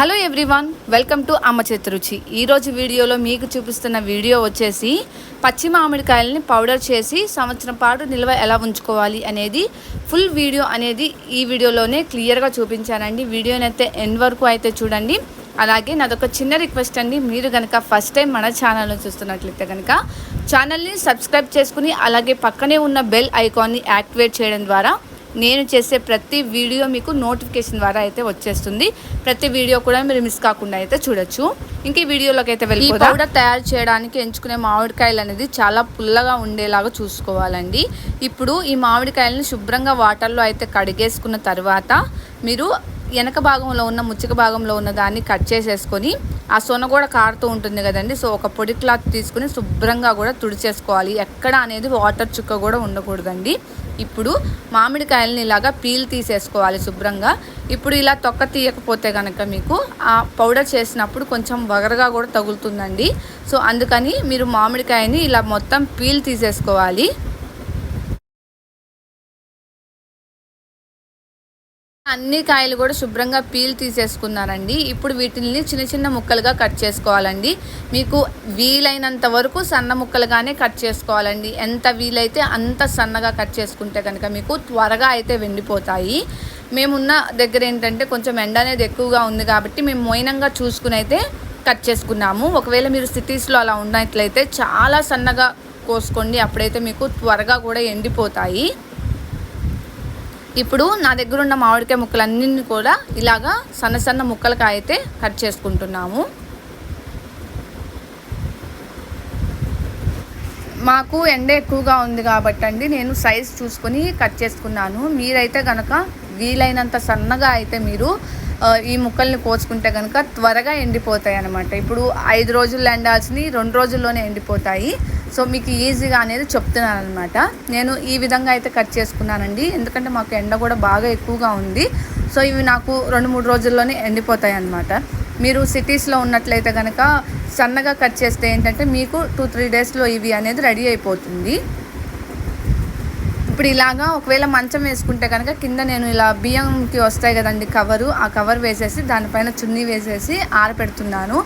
Hello everyone welcome to అమ్మ చేతి ఈరోజు వీడియోలో మీకు చూపిస్తున్న వీడియో వచ్చేసి పచ్చి మామిడికాయలని పౌడర్ చేసి సంవత్సరం పాటు నిల్వ ఎలా ఉంచుకోవాలి అనేది ఫుల్ వీడియో అనేది ఈ వీడియోలోనే క్లియర్గా చూపించానండి. వీడియోని అయితే ఎండ్ వరకు అయితే చూడండి. అలాగే నాదొక చిన్న రిక్వెస్ట్ అండి. మీరు కనుక ఫస్ట్ టైం మన ఛానల్ని చూస్తున్నట్లయితే కనుక ఛానల్ని సబ్స్క్రైబ్ చేసుకుని అలాగే పక్కనే ఉన్న బెల్ ఐకాన్ని యాక్టివేట్ చేయడం ద్వారా నేను చేసే ప్రతి వీడియో మీకు నోటిఫికేషన్ ద్వారా అయితే వచ్చేస్తుంది. ప్రతి వీడియో కూడా మీరు మిస్ కాకుండా అయితే చూడొచ్చు. ఇంక ఈ వీడియోలోకి అయితే వెళ్ళి పౌడర్ తయారు చేయడానికి ఎంచుకునే మామిడికాయలు అనేది చాలా పుల్లగా ఉండేలాగా చూసుకోవాలండి. ఇప్పుడు ఈ మామిడికాయలను శుభ్రంగా వాటర్లో అయితే కడిగేసుకున్న తర్వాత మీరు వెనక భాగంలో ఉన్న ముచ్చిక భాగంలో ఉన్న దాన్ని కట్ చేసేసుకొని ఆ సొన కూడా కారుతూ ఉంటుంది కదండి. సో ఒక పొడి క్లాత్ తీసుకుని శుభ్రంగా కూడా తుడిచేసుకోవాలి. ఎక్కడ అనేది వాటర్ చుక్క కూడా ఉండకూడదండి. ఇప్పుడు మామిడికాయలని ఇలాగా పీల్ తీసేసుకోవాలి శుభ్రంగా. ఇప్పుడు ఇలా తొక్క తీయకపోతే కనుక మీకు ఆ పౌడర్ చేసినప్పుడు కొంచెం వగరగా కూడా తగులుతుందండి. సో అందుకని మీరు మామిడికాయని ఇలా మొత్తం పీల్ తీసేసుకోవాలి. అన్ని కాయలు కూడా శుభ్రంగా పీల్ తీసేసుకున్నారండి. ఇప్పుడు వీటిని చిన్న చిన్న ముక్కలుగా కట్ చేసుకోవాలండి. మీకు వీలైనంత వరకు సన్న ముక్కలుగానే కట్ చేసుకోవాలండి. ఎంత వీలైతే అంత సన్నగా కట్ చేసుకుంటే కనుక మీకు త్వరగా అయితే వెండిపోతాయి. మేమున్న దగ్గర ఏంటంటే కొంచెం ఎండ అనేది ఎక్కువగా ఉంది కాబట్టి మేము మోయినంగా చూసుకుని అయితే కట్ చేసుకున్నాము. ఒకవేళ మీరు సిటీస్లో అలా ఉన్నట్లయితే చాలా సన్నగా కోసుకోండి. అప్పుడైతే మీకు త్వరగా కూడా ఎండిపోతాయి. ఇప్పుడు నా దగ్గర ఉన్న మామిడికాయ ముక్కలన్నీ కూడా ఇలాగా సన్న సన్న ముక్కలుగా అయితే కట్ చేసుకుంటున్నాము. మాకు ఎండ ఎక్కువగా ఉంది కాబట్టి అండి నేను సైజ్ చూసుకొని కట్ చేసుకున్నాను. మీరైతే కనుక వీలైనంత సన్నగా అయితే మీరు ఈ ముక్కల్ని కోసుకుంటే కనుక త్వరగా ఎండిపోతాయి అనమాట ఇప్పుడు ఐదు రోజులు ఎండాల్సినవి రెండు రోజుల్లోనే ఎండిపోతాయి. సో మీకు ఈజీగా అనేది చెప్తున్నాను అనమాట నేను ఈ విధంగా అయితే కట్ చేసుకున్నానండి. ఎందుకంటే మాకు ఎండ కూడా బాగా ఎక్కువగా ఉంది. సో ఇవి నాకు రెండు మూడు రోజుల్లోనే ఎండిపోతాయి అనమాట మీరు సిటీస్లో ఉన్నట్లయితే కనుక సన్నగా కట్ చేస్తే ఏంటంటే మీకు టూ త్రీ డేస్లో ఇవి అనేది రెడీ అయిపోతుంది. ఇప్పుడు ఇలాగా ఒకవేళ మంచం వేసుకుంటే కనుక కింద నేను ఇలా బియ్యంకి వస్తాయి కదండి కవరు ఆ కవర్ వేసేసి దానిపైన చున్నీ వేసేసి ఆరపెడుతున్నాను.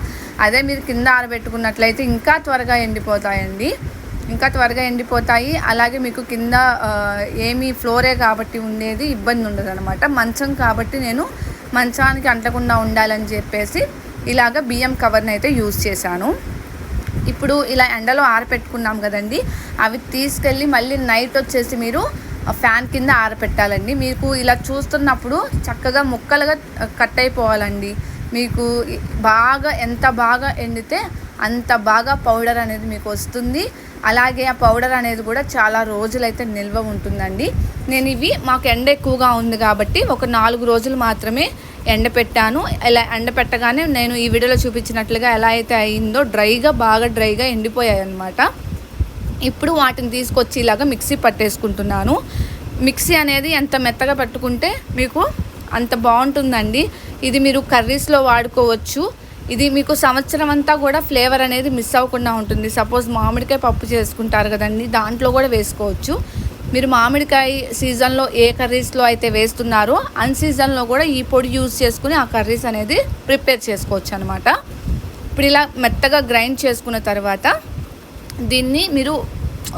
అదే మీరు కింద ఆరబెట్టుకున్నట్లయితే ఇంకా త్వరగా ఎండిపోతాయండి. ఇంకా త్వరగా ఎండిపోతాయి. అలాగే మీకు కింద ఏమీ ఫ్లోరే కాబట్టి ఉండేది ఇబ్బంది ఉండదు అనమాట మంచం కాబట్టి నేను మంచానికి అంటకుండా ఉండాలని చెప్పేసి ఇలాగ బియ్యం కవర్ని అయితే యూజ్ చేశాను. ఇప్పుడు ఇలా ఎండలో ఆరపెట్టుకున్నాం కదండి. అవి తీసుకెళ్ళి మళ్ళీ నైట్ వచ్చేసి మీరు ఫ్యాన్ కింద ఆరపెట్టాలండి. మీకు ఇలా చూస్తున్నప్పుడు చక్కగా ముక్కలుగా కట్ అయిపోవాలండి. మీకు బాగా ఎంత బాగా ఎండితే అంత బాగా పౌడర్ అనేది మీకు వస్తుంది. అలాగే ఆ పౌడర్ అనేది కూడా చాలా రోజులైతే నిల్వ ఉంటుందండి. నేను ఇవి మాకు ఎండ ఎక్కువగా ఉంది కాబట్టి ఒక నాలుగు రోజులు మాత్రమే ఎండ పెట్టాను. ఎలా ఎండ పెట్టగానే నేను ఈ వీడియోలో చూపించినట్లుగా ఎలా అయితే అయిందో డ్రైగా బాగా డ్రైగా ఎండిపోయాయి అనమాట ఇప్పుడు వాటిని తీసుకొచ్చి ఇలాగా మిక్సీ పట్టేసుకుంటున్నాను. మిక్సీ అనేది ఎంత మెత్తగా పట్టుకుంటే మీకు అంత బాగుంటుందండి. ఇది మీరు కర్రీస్లో వాడుకోవచ్చు. ఇది మీకు సంవత్సరం అంతా కూడా ఫ్లేవర్ అనేది మిస్ అవ్వకుండా ఉంటుంది. సపోజ్ మామిడికాయ పప్పు చేసుకుంటారు కదండి దాంట్లో కూడా వేసుకోవచ్చు. మీరు మామిడికాయ సీజన్లో ఏ కర్రీస్లో అయితే వేస్తున్నారో అన్ సీజన్లో కూడా ఈ పొడి యూజ్ చేసుకుని ఆ కర్రీస్ అనేది ప్రిపేర్ చేసుకోవచ్చు అనమాట ఇప్పుడు ఇలా మెత్తగా గ్రైండ్ చేసుకున్న తర్వాత దీన్ని మీరు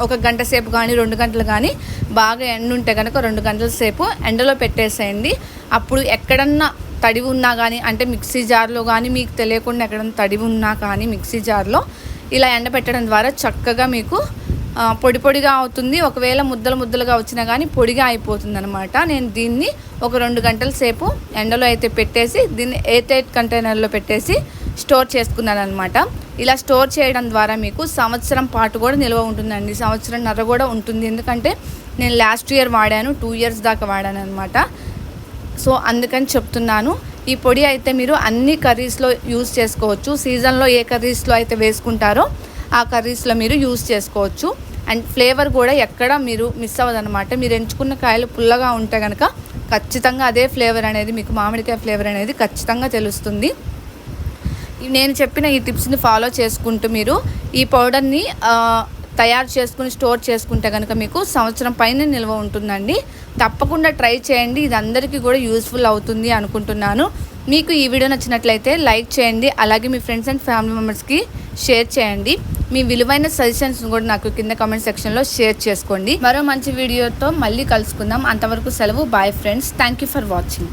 ఒక గంట సేపు కానీ రెండు గంటలు కానీ బాగా ఎండ ఉంటే కనుక రెండు గంటల సేపు ఎండలో పెట్టేసేయండి. అప్పుడు ఎక్కడన్నా తడివి ఉన్నా కానీ అంటే మిక్సీ జార్లో కానీ మీకు తెలియకుండా ఎక్కడైనా తడివి ఉన్నా కానీ మిక్సీ జార్లో ఇలా ఎండబెట్టడం ద్వారా చక్కగా మీకు పొడి పొడిగా అవుతుంది. ఒకవేళ ముద్దలు ముద్దలుగా వచ్చినా కానీ పొడిగా అయిపోతుంది అనమాట నేను దీన్ని ఒక రెండు గంటల సేపు ఎండలో అయితే పెట్టేసి దీన్ని ఎయిట్ ఎయిట్ కంటైనర్లో పెట్టేసి స్టోర్ చేసుకున్నాను అనమాట ఇలా స్టోర్ చేయడం ద్వారా మీకు సంవత్సరం పాటు కూడా నిల్వ ఉంటుందండి. సంవత్సరం నర కూడా ఉంటుంది. ఎందుకంటే నేను లాస్ట్ ఇయర్ వాడాను టూ ఇయర్స్ దాకా వాడాను అనమాట సో అందుకని చెప్తున్నాను ఈ పొడి అయితే మీరు అన్ని కర్రీస్లో యూస్ చేసుకోవచ్చు. సీజన్లో ఏ కర్రీస్లో అయితే వేసుకుంటారో ఆ కర్రీస్లో మీరు యూస్ చేసుకోవచ్చు. అండ్ ఫ్లేవర్ కూడా ఎక్కడ మీరు మిస్ అవ్వదనమాట మీరు ఎంచుకున్న కాయలు పుల్లగా ఉంటే కనుక ఖచ్చితంగా అదే ఫ్లేవర్ అనేది మీకు మామిడికాయ ఫ్లేవర్ అనేది ఖచ్చితంగా తెలుస్తుంది. నేను చెప్పిన ఈ టిప్స్ని ఫాలో చేసుకుంటూ మీరు ఈ పౌడర్ని తయారు చేసుకుని స్టోర్ చేసుకుంటే కనుక మీకు సంవత్సరం పైన నిల్వ ఉంటుందండి. తప్పకుండా ట్రై చేయండి. ఇది అందరికీ కూడా యూస్ఫుల్ అవుతుంది అనుకుంటున్నాను. మీకు ఈ వీడియో నచ్చినట్లయితే లైక్ చేయండి. అలాగే మీ ఫ్రెండ్స్ అండ్ ఫ్యామిలీ మెంబర్స్కి షేర్ చేయండి. మీ విలువైన సజెషన్స్ కూడా నాకు కింద కామెంట్ సెక్షన్లో షేర్ చేసుకోండి. మరో మంచి వీడియోతో మళ్ళీ కలుసుకుందాం. అంతవరకు సెలవు. Bye friends. Thank you for watching.